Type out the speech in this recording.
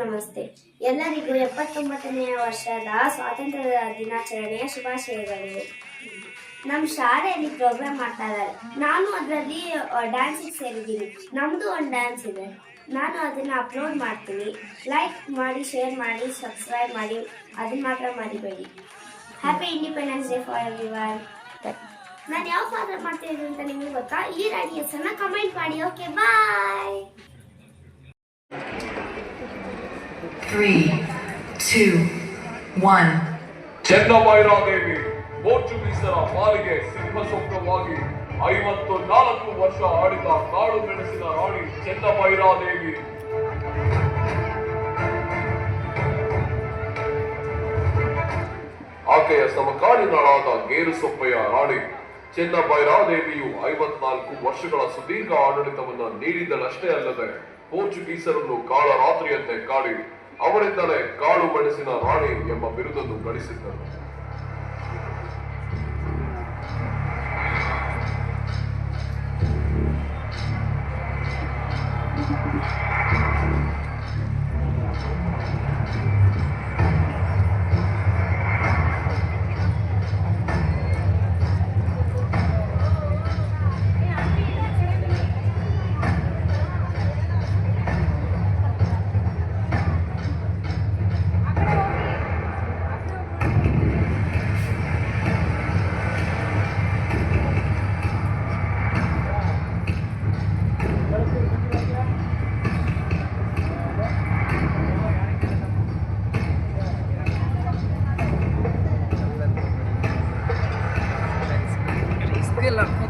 ನಮಸ್ತೆ. ಎಲ್ಲರಿಗೂ ಎಪ್ಪತ್ತೊಂಬತ್ತನೆಯ ವರ್ಷದ ಸ್ವಾತಂತ್ರ್ಯ ದಿನಾಚರಣೆಯ ಶುಭಾಶಯಗಳು. ನಮ್ಮ ಶಾಲೆಯಲ್ಲಿ ಪ್ರೋಗ್ರಾಮ್ ಮಾಡ್ತಾ ಇದ್ದಾರೆ. ನಾನು ಅದರಲ್ಲಿ ಡ್ಯಾನ್ಸಿಗೆ ಸೇರಿದ್ದೀನಿ. ನಮ್ಮದು ಒಂದು ಡ್ಯಾನ್ಸ್ ಇದೆ. ನಾನು ಅದನ್ನು ಅಪ್ಲೋಡ್ ಮಾಡ್ತೀನಿ. ಲೈಕ್ ಮಾಡಿ ಶೇರ್ ಮಾಡಿ ಸಬ್ಸ್ಕ್ರೈಬ್ ಮಾಡಿ ಅದನ್ನ ಮಾತ್ರ ಮರಿಬೇಡಿ. Happy independence day for every one ನಾನು ಯಾವ ಫಾದರ್ ಮಾಡ್ತಿದ್ದೀನಿ ಅಂತ ನಿಮಗೆ ಗೊತ್ತಾ? ಈ ರಾಡಿಯಸನ್ನು ಕಮೆಂಟ್ ಮಾಡಿ okay bye Three, two, one. Chennabhairadevi ಪೋರ್ಚುಗೀಸರ ಪಾಲಿಗೆ ಸಿಂಹಸ್ವಪ್ನವಾಗಿ ಐವತ್ತು ನಾಲ್ಕು ವರ್ಷ ಆಡಿದ ಕಾಡು ಮೆಣಸಿನ ರಾಣಿ ಚೆನ್ನಭೈರಾದೇವಿ ಆಕೆಯ ಸಮಕಾಲೀನಳಾದ ಗೇರು ಸೊಪ್ಪೆಯ ರಾಣಿ ಚೆನ್ನಭೈರಾದೇವಿಯು ಐವತ್ನಾಲ್ಕು ವರ್ಷಗಳ ಸುದೀರ್ಘ ಆಡಳಿತವನ್ನು ನೀಡಿದಳಷ್ಟೇ ಅಲ್ಲದೆ ಪೋರ್ಚುಗೀಸರನ್ನು ಕಾಳರಾತ್ರಿಯಂತೆ ಕಾಡಿ ಅವರಿಂದಲೇ ಕಾಳು ಮೆಣಸಿನ ರಾಣಿ ಎಂಬ ಬಿರುದನ್ನು ಗಳಿಸಿದ್ದರು. de la foto.